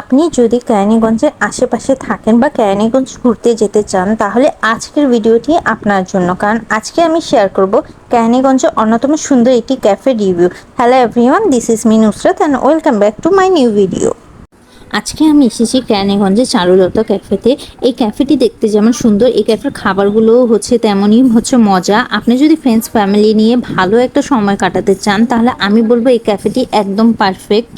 আপনি যদি কেরানীগঞ্জের আশেপাশে থাকেন বা কেরানীগঞ্জ ঘুরতে যেতে চান, তাহলে আজকের ভিডিওটি আপনার জন্য। কারণ আজকে আমি শেয়ার করব কেরানীগঞ্জের অন্যতম সুন্দর একটি cafe review hello everyone this is me Nusrat and welcome back to my new video আজকে আমি এসেছি ক্যানেগঞ্জে চারুলতা ক্যাফেতে এই ক্যাফেটি দেখতে যেমন সুন্দর, এই ক্যাফের খাবারগুলোও হচ্ছে তেমনই হচ্ছে মজা। আপনি যদি ফ্রেন্ডস ফ্যামিলি নিয়ে ভালো একটা সময় কাটাতে চান, তাহলে আমি বলব এই ক্যাফেটি একদম পারফেক্ট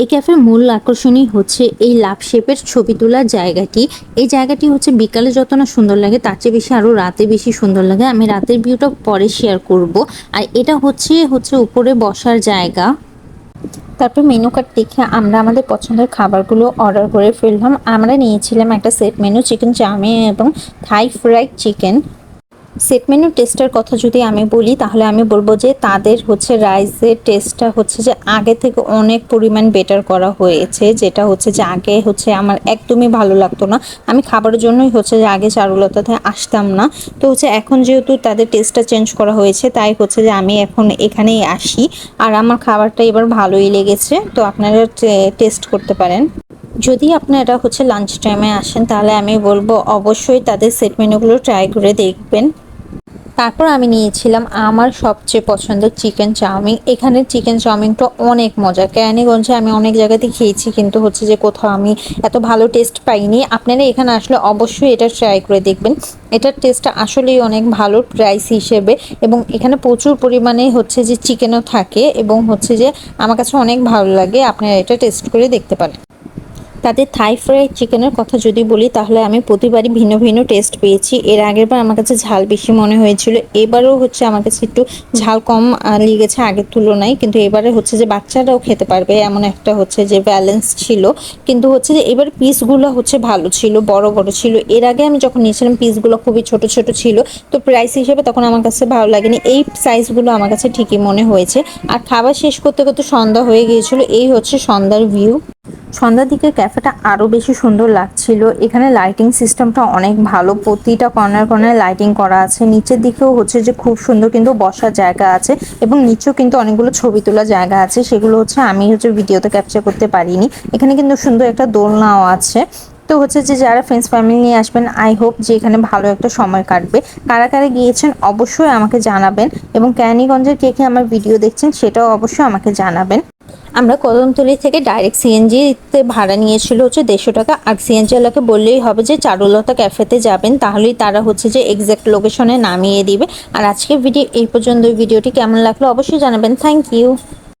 এই ক্যাফের মূল আকর্ষণই হচ্ছে এই লাভ শেপের ছবি তোলার জায়গাটি। এই জায়গাটি হচ্ছে বিকালে যত না সুন্দর লাগে, তার চেয়ে বেশি আরও রাতে বেশি সুন্দর লাগে। আমি রাতের ভিউটা পরে শেয়ার করব। আর এটা হচ্ছে হচ্ছে উপরে বসার জায়গা। তারপর মেনু কার্ড দেখে আমরা আমাদের পছন্দের খাবারগুলো অর্ডার করে ফেললাম। আমরা নিয়েছিলাম একটা সেট মেনু চিকেন চাউমিন এবং Thai fried chicken set menu টেস্টের কথা যদি আমি বলি, তাহলে আমি বলব যে তাদের হচ্ছে রাইসের টেস্টটা হচ্ছে যে আগে থেকে অনেক পরিমাণ বেটার করা হয়েছে। যেটা হচ্ছে যে আগে হচ্ছে আমার একদমই ভালো লাগতো না। আমি খাবারের জন্যই হচ্ছে যে আগে চারুলতাতে আসতাম না। তো হচ্ছে এখন যেহেতু তাদের টেস্টটা চেঞ্জ করা হয়েছে, তাই হচ্ছে যে আমি এখন এখানেই আসি। আর আমার খাবারটা এবার ভালোই লেগেছে। তো আপনারা টেস্ট করতে পারেন। যদি আপনারা হচ্ছে লাঞ্চ টাইমে আসেন, তাহলে আমি বলব অবশ্যই তাদের সেট মেনুগুলো ট্রাই করে দেখবেন। তারপর আমি নিয়েছিলাম আমার সবচেয়ে পছন্দের চিকেন চাউমিন। এখানের চিকেন চাউমিনটা অনেক মজা। কেরানীগঞ্জে আমি অনেক জায়গাতে খেয়েছি, কিন্তু হচ্ছে যে কোথাও আমি এত ভালো টেস্ট পাইনি। আপনারা এখানে আসলে অবশ্যই এটা ট্রাই করে দেখবেন। এটার টেস্টটা আসলেই অনেক ভালো প্রাইস হিসেবে এবং এখানে প্রচুর পরিমাণে হচ্ছে যে চিকেনও থাকে এবং হচ্ছে যে আমার কাছে অনেক ভালো লাগে। আপনারা এটা টেস্ট করে দেখতে পারেন। তাদের থাই ফ্রাইড চিকেনের কথা যদি বলি, তাহলে আমি প্রতিবারই ভিন্ন ভিন্ন টেস্ট পেয়েছি। এর আগের বার আমার কাছে ঝাল বেশি মনে হয়েছিল। এবারও হচ্ছে আমার কাছে একটু ঝাল কম লেগেছে আগের তুলনায়। কিন্তু এবারে হচ্ছে যে বাচ্চারাও খেতে পারবে, এমন একটা হচ্ছে যে ব্যালেন্স ছিল। কিন্তু হচ্ছে যে এবার পিসগুলো হচ্ছে ভালো ছিল, বড় বড় ছিল। এর আগে আমি যখন নিয়েছিলাম পিসগুলো খুবই ছোট ছোট ছিল, তো প্রাইস হিসেবে তখন আমার কাছে ভালো লাগেনি। এই সাইজগুলো আমার কাছে ঠিকই মনে হয়েছে। আর খাবার শেষ করতে করতে সন্ধ্যা হয়ে গিয়েছিল। এই হচ্ছে সন্ধ্যার ভিউ সন্ধ্যার দিকে ক্যাফেটা আরও বেশি সুন্দর লাগছিল। এখানে লাইটিং সিস্টেমটা অনেক ভালো। প্রতিটা কর্নার কর্নার লাইটিং করা আছে। নিচের দিকেও হচ্ছে যে খুব সুন্দর কিন্তু বসার জায়গা আছে এবং নিচেও কিন্তু অনেকগুলো ছবি তোলার জায়গা আছে। সেগুলো হচ্ছে আমি হচ্ছে ভিডিওতে ক্যাপচার করতে পারিনি। এখানে কিন্তু সুন্দর একটা দোলনাও আছে। তো হচ্ছে যে যারা ফ্রেন্ডস ফ্যামিলি নিয়ে আসবেন আই হোপ যে এখানে ভালো একটা সময় কাটবে। কারা কারা গিয়েছেন অবশ্যই আমাকে জানাবেন এবং ক্যানিগঞ্জের কে কে আমার ভিডিও দেখছেন সেটাও অবশ্যই আমাকে জানাবেন। আমরা কদমতলি থেকে ডাইরেক্ট সিএনজিতে ভাড়া নিয়েছিল হচ্ছে দেড়শো টাকা। আর সিএনজি এলাকে বললেই হবে যে চারুলতা ক্যাফেতে যাবেন, তাহলেই তারা হচ্ছে যে এক্স্যাক্ট লোকেশনে নামিয়ে দিবে। আর আজকের ভিডিও এই পর্যন্ত। ভিডিওটি কেমন লাগল অবশ্যই জানাবেন। Thank you